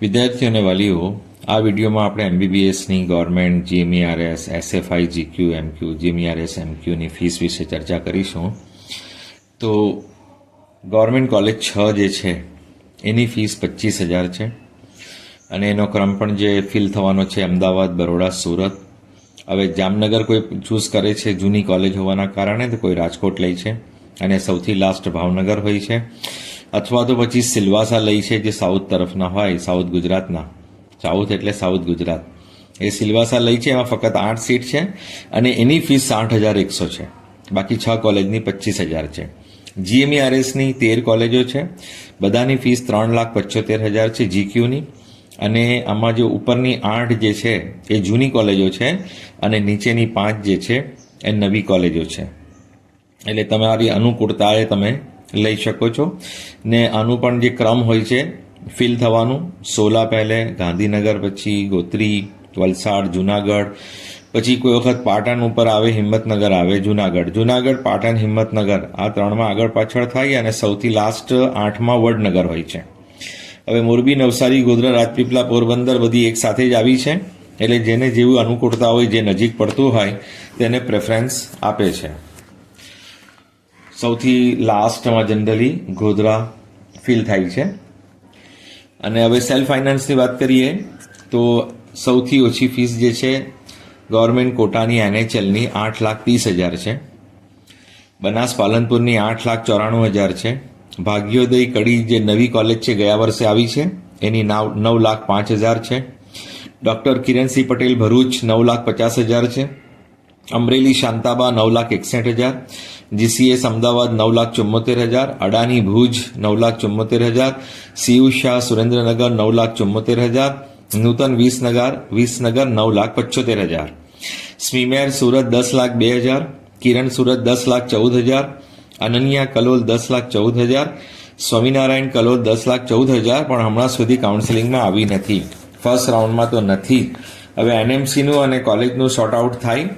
વિદ્યાર્થીઓ અને વાલીઓ, આ વિડીયોમાં આપણે એમબીબીએસની government GMERS SFI GQ MQ GMERS એમક્યુની fees વિશે ચર્ચા કરીશું. તો ગવર્મેન્ટ કોલેજ છ જે છે, એની ફીસ પચીસ હજાર છે. અને એનો ક્રમ પણ જે ફિલ થવાનો છે, અમદાવાદ, બરોડા, સુરત. હવે જામનગર કોઈ ચૂઝ કરે છે જૂની કોલેજ હોવાના કારણે તો કોઈ રાજકોટ લે છે. અને સૌથી લાસ્ટ ભાવનગર હોય છે. અથવા તો પછી સિલવાસા લઈ છે જે સાઉથ તરફના હોય, સાઉથ ગુજરાતના. સાઉથ એટલે સાઉથ ગુજરાત. એ સિલવાસા લઈ છે, એમાં ફક્ત આઠ સીટ છે અને એની ફીસ સાઠ હજાર એકસો છે. બાકી છ કોલેજની પચીસ હજાર છે. જીએમઈઆરએસની તેર કોલેજો છે. બધાની ફીસ ત્રણ લાખ પંચોતેર હજાર છે જીક્યુની. અને આમાં જે ઉપરની આઠ જે છે, એ જૂની કોલેજો છે અને નીચેની પાંચ જે છે, એ નવી કોલેજો છે. એટલે તમારી અનુકૂળતાએ તમે લઈ શકો છો. ને આનું પણ જે ક્રમ હોય છે ફિલ થવાનું, સોલા પહેલે, ગાંધીનગર પછી ગોત્રી, વલસાડ, જુનાગઢ, પછી કોઈ વખત પાટણ ઉપર આવે, હિંમતનગર આવે, જુનાગઢ. જુનાગઢ, પાટણ, હિંમતનગર, આ ત્રણમાં આગળ પાછળ થાય અને સૌથી લાસ્ટ આઠમાં વડનગર હોય છે. હવે મોરબી, નવસારી, ગોધરા રાજપીપળા પોરબંદર બધી એક સાથે જ આવી છે. એટલે જેને જેવું અનુકૂળતા હોય, જે નજીક પડતું હોય, તેને પ્રેફરન્સ આપે છે. સૌથી લાસ્ટમાં જનરલી ગોધરા ફિલ થાય છે. અને હવે સેલ્ફ ફાઇનાન્સની વાત કરીએ, તો સૌથી ઓછી ફીસ જે છે ગવર્મેન્ટ કોટાની એનએચએલની આઠ લાખ ત્રીસ હજાર છે. બનાસ પાલનપુરની આઠ લાખ ચોરાણું હજાર છે. ભાગ્યોદય કડી જે નવી કોલેજ છે, ગયા વર્ષે આવી છે, એની નાવ નવ લાખ પાંચ હજાર છે. ડૉક્ટર કિરણસિંહ પટેલ ભરૂચ નવ લાખ પચાસ હજાર છે. અમરેલી શાંતાબા નવ લાખ એકસઠ હજાર. જીસીએસ અમદાવાદ નવ લાખ ચુમ્મોતેર હજાર, અડાની ભુજ નવ લાખ ચુમ્મોતેર હજાર સીયુ શાહ સુરેન્દ્રનગર નવ લાખ ચુમ્મોતેર હજાર, નૂતન વિસનગર વિસનગર નવ લાખ પચોતેર હજાર. સ્મીમેર સુરત દસ લાખ બે હજાર, કિરણ સુરત દસ લાખ ચૌદ હજાર, અનન્યા કલોલ દસ લાખ ચૌદ હજાર, સ્વામિનારાયણ કલોલ દસ લાખ ચૌદ હજાર, પણ હમણાં સુધી કાઉન્સેલિંગમાં આવી નથી. ફર્સ્ટ રાઉન્ડમાં તો નથી. હવે એનએમસીનું અને કોલેજનું શોર્ટ આઉટ થાય.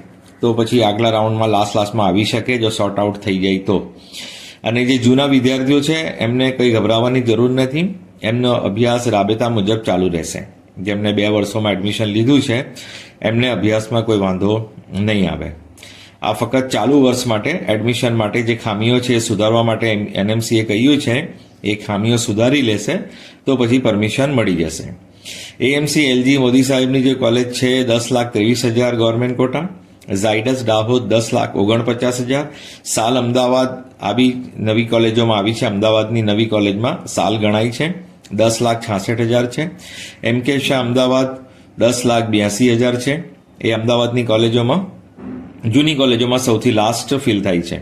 તો પછી આગલા રાઉન્ડમાં લાસ્ટ લાસ્ટમાં આવી શકે, જો શોર્ટ આઉટ થઈ જાય તો. અને જે જૂના વિદ્યાર્થીઓ છે, એમને કંઈ ગભરાવાની જરૂર નથી. એમનો અભ્યાસ રાબેતા મુજબ ચાલુ રહેશે. જેમને બે વર્ષોમાં એડમિશન લીધું છે, એમને અભ્યાસમાં કોઈ વાંધો નહીં આવે. આ ફક્ત ચાલુ વર્ષ માટે એડમિશન માટે જે ખામીઓ છે એ સુધારવા માટે એનએમસીએ કહ્યું છે, એ ખામીઓ સુધારી લેશે, તો પછી પરમિશન મળી જશે. એએમસી, એલજી, મોદી સાહેબની જે કોલેજ છે, દસ લાખ ત્રેવીસ હજાર ગવર્મેન્ટ કોટા ઝાયડસ દાહોદ દસ લાખ ઓગણપચાસ હજાર. સાલ અમદાવાદ આવી નવી કોલેજોમાં આવી છે. અમદાવાદની નવી કોલેજમાં સાલ ગણાય છે. દસ લાખ છાસઠ હજાર છે. એમ કે શાહ અમદાવાદ દસ લાખ બ્યાસી હજાર છે. એ અમદાવાદની કોલેજોમાં, જૂની કોલેજોમાં સૌથી લાસ્ટ ફિલ થાય છે.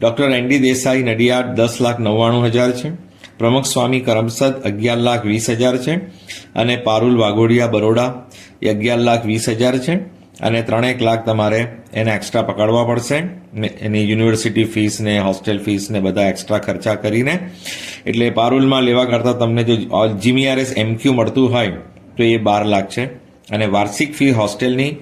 Doctor N D Desai Nadiad દસ લાખ નવ્વાણું હજાર છે. પ્રમુખ સ્વામી કરમસદ અગિયાર લાખ વીસ હજાર છે. અને પારુલ વાઘોડિયા બરોડા એ અગિયાર લાખ વીસ હજાર છે. અને ત્રણેક લાખ તમારે એને એક્સ્ટ્રા પકડવા પડશે. એની યુનિવર્સિટી ફીસ ને હોસ્ટેલ ફીસ ને બધા એક્સ્ટ્રા ખર્ચા કરીને. એટલે પારુલમાં લેવા કરતાં તમને જો જીમીઆરએસ એમક્યુ મળતું હોય, તો એ બાર લાખ છે. અને વાર્ષિક ફી હોસ્ટેલની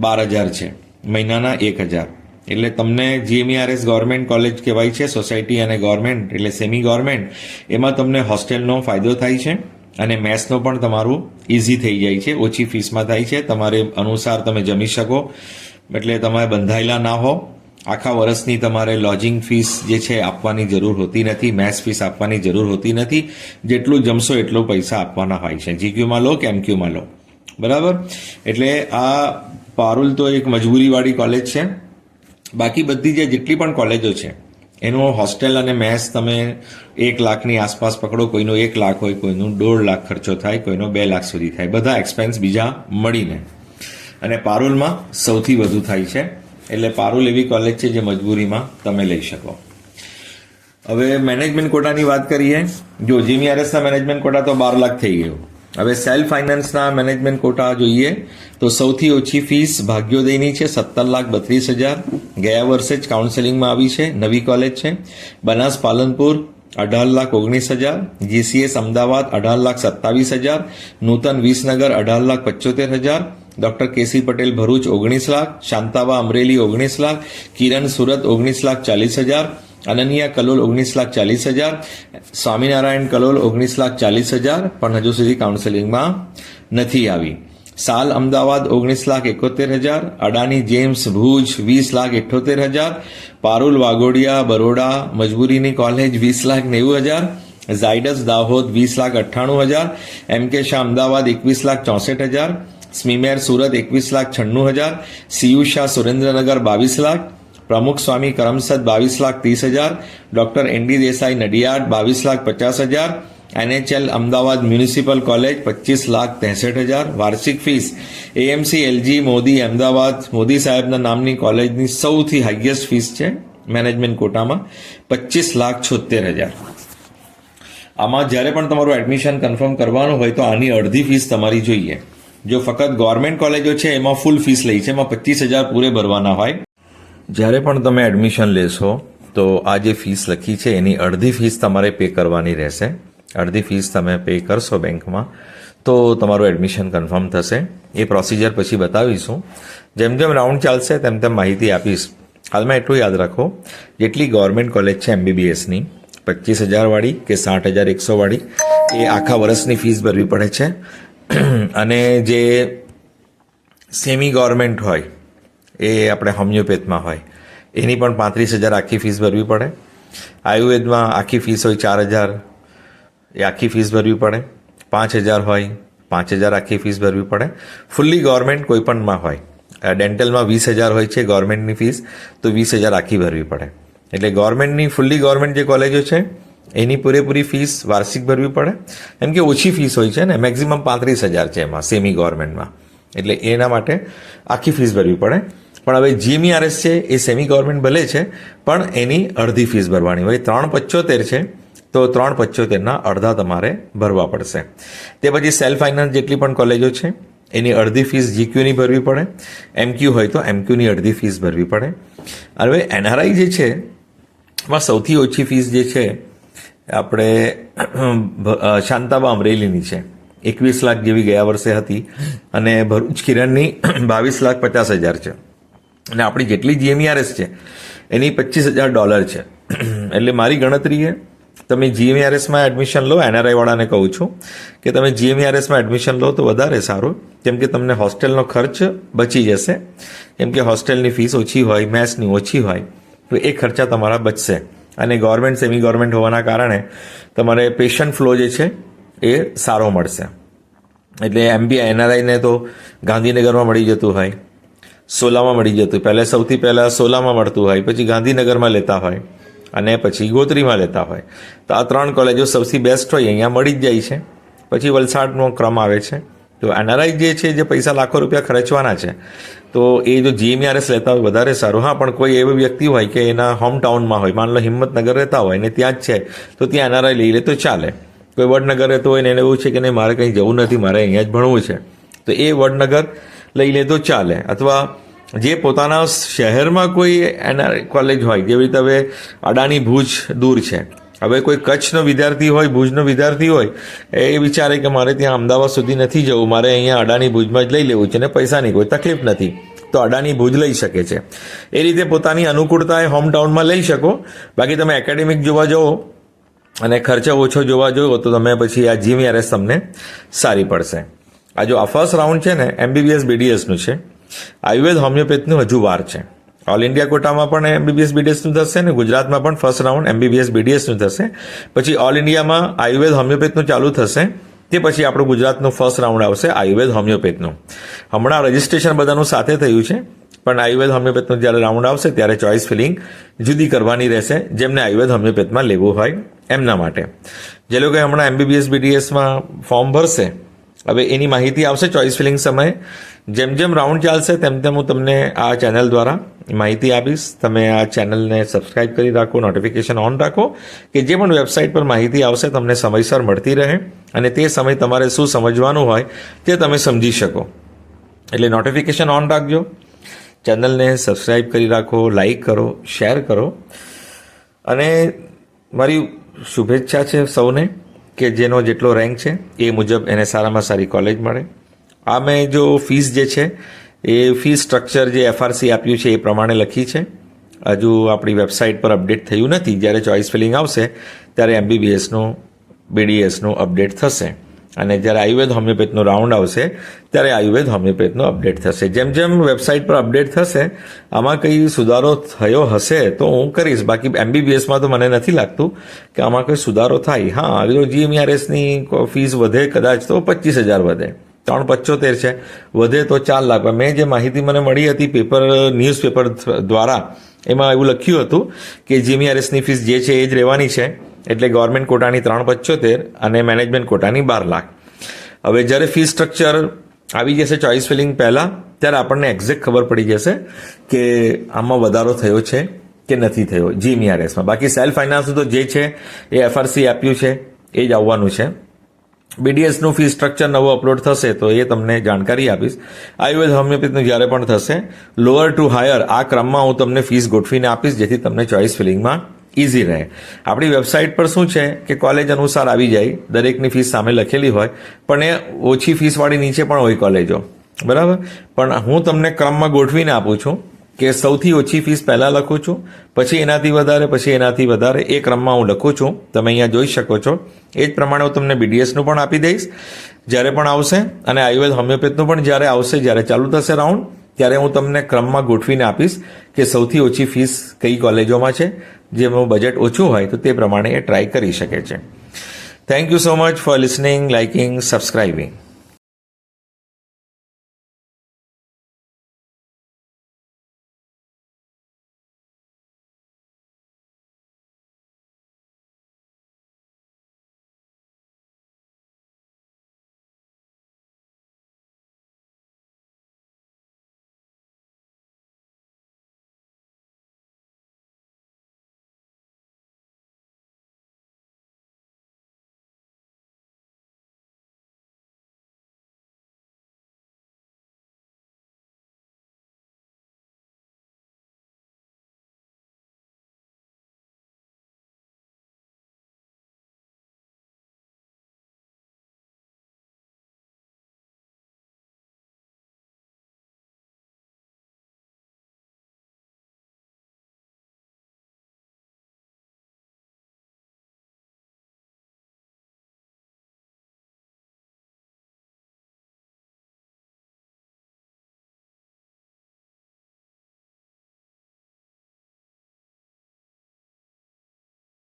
બાર હજાર છે. મહિનાના એક હજાર. એટલે તમને જીએમઈઆરએસ ગવર્મેન્ટ કોલેજ કહેવાય છે સોસાયટી અને ગવર્મેન્ટ એટલે સેમી ગવર્મેન્ટ એમાં તમને હોસ્ટેલનો ફાયદો થાય છે. અને મેથ્સનો પણ તમારું ઇઝી થઈ જાય છે, ઓછી ફીસમાં થાય છે. તમારે અનુસાર તમે જમી શકો. એટલે તમે બંધાયેલા ના હો. આખા વર્ષની તમારે લોજિંગ ફીસ જે છે આપવાની જરૂર હોતી નથી મેથ્સ ફીસ આપવાની જરૂર હોતી નથી. જેટલું જમશો એટલું પૈસા આપવાના હોય છે. જીક્યુમાં લો કે એમક્યુમાં લો. બરાબર? એટલે આ પારુલ તો એક મજબૂરીવાળી કોલેજ છે. બાકી બધી જે જેટલી પણ કોલેજો છે એનો હોસ્ટેલ અને મેસ તમે એક લાખની આસપાસ પકડો, કોઈનો એક લાખ હોય, કોઈનો દોઢ લાખ ખર્ચો થાય, કોઈનો બે લાખ સુધી થાય. બધા એક્સપેન્સ બીજા મળીને. અને પારોલમાં સૌથી વધુ થાય છે. એટલે પારોલ એવી કોલેજ છે જે મજબૂરીમાં તમે લઈ શકો. હવે મેનેજમેન્ટ કોટાની વાત કરીએ. જો જીમીઆરએસના મેનેજમેન્ટ કોટા તો બાર લાખ થઈ ગયું. હવે સેલ્ફ ફાઇનાન્સના મેનેજમેન્ટ કોટા જોઈએ તો સૌથી ઓછી ફીસ ભાગ્યોદયની છે સત્તર લાખ બત્રીસ હજાર. ગયા વર્ષે જ કાઉન્સેલિંગમાં આવી છે, નવી કોલેજ છે. બનાસ પાલનપુર અઢાર લાખ ઓગણીસ હજાર. જીસીએસ અમદાવાદ અઢાર લાખ સત્તાવીસ હજાર. નૂતન વિસનગર અઢાર લાખ પચોતેર હજાર. ડોક્ટર કેસી પટેલ ભરૂચ ઓગણીસ લાખ. શાંતાબા અમરેલી ઓગણીસ લાખ. કિરણ સુરત ઓગણીસ લાખ ચાલીસ હજાર. અનન્યા કલોલ ઓગણીસ લાખ ચાલીસ હજાર સ્વામિનારાયણ કલોલ ઓગણીસ લાખ ચાલીસ હજાર પણ હજુ સુધી કાઉન્સેલિંગમાં નથી આવી. સાલ અમદાવાદ ઓગણીસ લાખ એકોતેર હજાર, અડાની જેમ્સ ભુજ વીસ લાખ ઇઠ્ઠોતેર હજાર, પારુલ વાઘોડિયા, બરોડા, મજબૂરીની કોલેજ વીસ લાખ નેવું હજાર, ઝાયડસ દાહોદ વીસ લાખ અઠ્ઠાણું હજાર, એમ કે શાહ અમદાવાદ એકવીસ લાખ ચોસઠ હજાર, સ્મીમેર સુરત એકવીસ લાખ છન્નું હજાર સીયુ શાહ સુરેન્દ્રનગર બાવીસ લાખ પ્રમુખ સ્વામી કરમસદ બાવીસ લાખ ત્રીસ હજાર, ડોક્ટર એનડી દેસાઈ નડિયાદ બાવીસ લાખ પચાસ હજાર, એનએચએલ અમદાવાદ મ્યુનિસિપલ કોલેજ પચીસ લાખ ત્રેસઠ હજાર, વાર્ષિક fees AMC, LG, Modi, Ahmedabad. Modi સાહેબના નામની કોલેજની સૌથી હાઈએસ્ટ ફીસ છે મેનેજમેન્ટ કોટામાં, પચીસ લાખ છોતેર હજાર. આમાં જ્યારે પણ તમારું એડમિશન કન્ફર્મ કરવાનું હોય તો આની અડધી ફીસ તમારી જોઈએ. જો ફક્ત ગવર્મેન્ટ કોલેજો છે, એમાં ફૂલ ફીસ લઈ છે, એમાં પચીસ હજાર પૂરે ભરવાના હોય. જ્યારે પણ તમે એડમિશન લેશો, તો આ જે ફીસ લખી છે, એની અડધી ફીસ તમારે પે કરવાની રહેશે. અડધી ફીસ તમે પે કરશો બેંકમાં, તો તમારું એડમિશન કન્ફર્મ થશે. એ પ્રોસિજર પછી બતાવીશું. જેમ જેમ રાઉન્ડ ચાલશે, તેમ તેમ માહિતી આપીશ. હાલમાં એટલું યાદ રાખો, જેટલી ગવર્મેન્ટ કોલેજ છે એમબીબીએસની પચીસ હજારવાળી કે સાઠ હજાર એકસોવાળી, એ આખા વર્ષની ફીસ ભરવી પડે છે. અને જે સેમી ગવર્મેન્ટ હોય એ આપણે હોમિયોપેથમાં હોય. એની પણ પાંત્રીસ હજાર આખી ફીસ ભરવી પડે. આયુર્વેદમાં આખી ફીસ હોય ચાર હજાર. એ આખી ફીસ ભરવી પડે. પાંચ હજાર હોય, પાંચ હજાર આખી ફીસ ભરવી પડે. ફૂલ્લી ગવર્મેન્ટ કોઈપણમાં હોય. ડેન્ટલમાં વીસ હજાર હોય છે ગવર્મેન્ટની ફીસ, તો વીસ હજાર આખી ભરવી પડે. એટલે ગવર્મેન્ટની ફૂલ્લી ગવર્મેન્ટ જે કોલેજો છે, એની પૂરેપૂરી ફીસ વાર્ષિક ભરવી પડે. એમ કે ઓછી ફીસ હોય છે ને મેક્ઝિમમ પાંત્રીસ હજાર છે એમાં સેમી ગવર્મેન્ટમાં એટલે એના માટે આખી ફીસ ભરવી પડે. પણ હવે જીએમઈઆરએસ છે એ સેમી ગવર્મેન્ટ ભલે છે, પણ એની અડધી ફીસ ભરવાની હોય. ત્રણ પચોતેર છે, તો ત્રણ પચોતેરના અડધા તમારે ભરવા પડશે. તે પછી સેલ્ફ ફાઇનાન્સ જેટલી પણ કોલેજો છે, એની અડધી ફીસ જીક્યુની ભરવી પડે. એમક્યુ હોય તો એમક્યુની અડધી ફીસ ભરવી પડે. હવે એનઆરઆઈ જે છે, એમાં સૌથી ઓછી ફીસ જે છે, આપણે શાંતાબા અમરેલીની છે. એકવીસ લાખ જેવી ગયા વર્ષે હતી અને ભરૂચ કિરણની બાવીસ લાખ પચાસ હજાર છે. અને આપણી જેટલી જીએમઆરએસ છે, એની પચીસ હજાર ડોલર છે. એટલે મારી ગણતરીએ તમે જીએમઆરએસમાં એડમિશન લો એનઆરઆઈ વાળાને કહું છું કે તમે જીએમઆરએસમાં એડમિશન લો તો વધારે સારું. કેમ કે તમને હોસ્ટેલનો ખર્ચ બચી જશે. કેમ કે હોસ્ટેલની ફીસ ઓછી હોય મેથ્સની ઓછી હોય, તો એ ખર્ચા તમારા બચશે. અને ગવર્મેન્ટ સેમી ગવર્મેન્ટ હોવાના કારણે તમારે પેશન્ટ ફ્લો જે છે એ સારો મળશે. એટલે એમબી એનઆરઆઈને તો ગાંધીનગરમાં મળી જતું હોય. સોલામાં મળી જતું પહેલાં સૌથી પહેલાં સોલામાં મળતું હોય, પછી ગાંધીનગરમાં લેતા હોય, અને પછી ગોત્રીમાં લેતા હોય. તો આ ત્રણ કોલેજો સૌથી બેસ્ટ હોય, અહીંયા મળી જ જાય છે. પછી વલસાડનો ક્રમ આવે છે. તો એનઆરઆઈ જે છે, જે પૈસા લાખો રૂપિયા ખર્ચવાના છે, તો એ જો જીએમઆરએસ લેતા હોય વધારે સારું. હા, પણ કોઈ એવો વ્યક્તિ હોય કે એના હોમ ટાઉનમાં હોય, માન લો હિંમતનગર રહેતા હોય ને ત્યાં જ છે, તો ત્યાં એનઆરઆઈ લઈ લે તો ચાલે. કોઈ વડનગર રહેતો હોય ને એને એવું છે કે નહીં, મારે કંઈ જવું નથી, મારે અહીંયા જ ભણવું છે. તો એ વડનગર લઈ લે તો ચાલે. અથવા જે પોતાના શહેરમાં કોઈ એના કોલેજ હોય, જેવી રીતે હવે અડાની ભુજ દૂર છે. હવે કોઈ કચ્છનો વિદ્યાર્થી હોય, ભુજનો વિદ્યાર્થી હોય, એ વિચારે કે મારે ત્યાં અમદાવાદ સુધી નથી જવું. મારે અહીંયા અડાની ભુજમાં જ લઈ લેવું છે ને પૈસાની કોઈ તકલીફ નથી. તો અડાની ભુજ લઈ શકે છે. એ રીતે પોતાની અનુકૂળતા એ હોમટાઉનમાં લઈ શકો. બાકી તમે એકેડેમિક જોવા જાઓ અને ખર્ચો ઓછો જોવા જોયો તો તમે પછી આ જીવીઆરએસ તમને સારી પડશે. આ જો આ ફર્સ્ટ રાઉન્ડ છે ને એમબીબીએસ બીડીએસનું છે. આયુર્વેદ હોમિયોપેથનું હજુ વાર છે. ઓલ ઇન્ડિયા કોટામાં પણ એમબીબીએસ બીડીએસનું થશે ને, ગુજરાતમાં પણ ફર્સ્ટ રાઉન્ડ એમબીબીએસ બીડીએસનું થશે. પછી ઓલ ઇન્ડિયામાં આયુર્વેદ હોમિયોપેથનું ચાલુ થશે. તે પછી આપણું ગુજરાતનું ફર્સ્ટ રાઉન્ડ આવશે આયુર્વેદ હોમિયોપેથનું. હમણાં રજિસ્ટ્રેશન બધાનું સાથે થયું છે. પણ આયુર્વેદ હોમિયોપેથનું જ્યારે રાઉન્ડ આવશે, ત્યારે ચોઇસ ફિલિંગ જુદી કરવાની રહેશે, જેમને આયુર્વેદ હોમિયોપેથમાં લેવું હોય એમના માટે. જે લોકો હમણાં એમબીબીએસ બીડીએસમાં ફોર્મ ભરશે હવે એની માહિતી આવશે ચોઇસ ફિલિંગ સમયે. જેમ જેમ રાઉન્ડ ચાલશે, તેમ તેમ હું તમને આ ચેનલ દ્વારા માહિતી આપીશ. તમે આ ચેનલને સબસ્ક્રાઇબ કરી રાખો, નોટિફિકેશન ઓન રાખો, કે જે પણ વેબસાઇટ પર માહિતી આવશે, તમને સમયસર મળતી રહે અને તે સમય તમારે શું સમજવાનું હોય તે તમે સમજી શકો. એટલે નોટિફિકેશન ઓન રાખજો. ચેનલને સબસ્ક્રાઇબ કરી રાખો લાઈક કરો, શેર કરો. અને મારી શુભેચ્છા છે સૌને. કે જેનો જેટલો રેન્ક છે, એ મુજબ એને સારામાં સારી કોલેજ મળે. આ મેં જો ફીસ જે છે, એ ફી સ્ટ્રક્ચર જે એફઆરસી આપ્યું છે, એ પ્રમાણે લખી છે. હજુ આપણી વેબસાઇટ પર અપડેટ થયું નથી. જ્યારે ચોઇસ ફિલિંગ આવશે, ત્યારે એમબીબીએસનું બીડીએસનું અપડેટ થશે. અને જ્યારે આયુર્વેદ હોમિયોપેથનો રાઉન્ડ આવશે, ત્યારે આયુર્વેદ હોમિયોપેથનો અપડેટ થશે. જેમ જેમ વેબસાઇટ પર અપડેટ થશે, આમાં કંઈ સુધારો થયો હશે, તો હું કરીશ. બાકી એમબીબીએસમાં તો મને નથી લાગતું કે આમાં કોઈ સુધારો થાય. હા જો જીએમઆરએસની ફીસ વધે કદાચ તો પચીસ હજાર વધે. ત્રણ પચોતેર છે. વધે તો ચાર લાખ. મેં જે માહિતી મને મળી હતી પેપર ન્યૂઝપેપર દ્વારા, એમાં એવું લખ્યું હતું કે જીએમઆરએસની ફીસ જે છે એ જ રહેવાની છે. એટલે ગવર્મેન્ટ કોટાની ત્રણ પચોતેર અને મેનેજમેન્ટ કોટાની બાર લાખ. હવે જ્યારે ફી સ્ટ્રક્ચર આવી જશે ચોઇસ ફિલિંગ પહેલાં, ત્યારે આપણને એક્ઝેક્ટ ખબર પડી જશે કે આમાં વધારો થયો છે કે નથી થયો. જીમીઆરએસમાં બાકી સેલ્ફ ફાઇનાન્સનું તો જે છે, એ એફઆરસી આપ્યું છે, એ જ આવવાનું છે. બીડીએસનું ફી સ્ટ્રક્ચર નવું અપલોડ થશે તો એ તમને જાણકારી આપીશ. આયુર્વેદ હોમિયોપેથીનું જ્યારે પણ થશે લોઅર ટુ હાયર આ ક્રમમાં હું તમને ફીસ ગોઠવીને આપીશ, જેથી તમને ચોઇસ ફિલિંગમાં ઇઝી રહે. આપણી વેબસાઇટ પર શું છે કે કોલેજ અનુસાર આવી જાય. દરેકની ફીસ સામે લખેલી હોય. પણ એ ઓછી ફીસવાળી નીચે પણ હોય કોલેજો બરાબર? પણ હું તમને ક્રમમાં ગોઠવીને આપું છું કે સૌથી ઓછી ફીસ પહેલાં લખું છું, પછી એનાથી વધારે, પછી એનાથી વધારે. એ ક્રમમાં હું લખું છું. તમે અહીંયા જોઈ શકો છો. એ જ પ્રમાણે હું તમને બીડીએસનું પણ આપી દઈશ. જ્યારે પણ આવશે, અને આયુર્વેદ હોમિયોપેથનું પણ જ્યારે આવશે, જ્યારે ચાલુ થશે રાઉન્ડ ત્યારે હું તમને ક્રમમાં ગોઠવીને આપીશ કે સૌથી ઓછી ફીસ કઈ કોલેજોમાં છે. જેમનું બજેટ ઓછું હોય તો તે પ્રમાણે એ ટ્રાય કરી શકે છે. Thank you so much for listening liking subscribing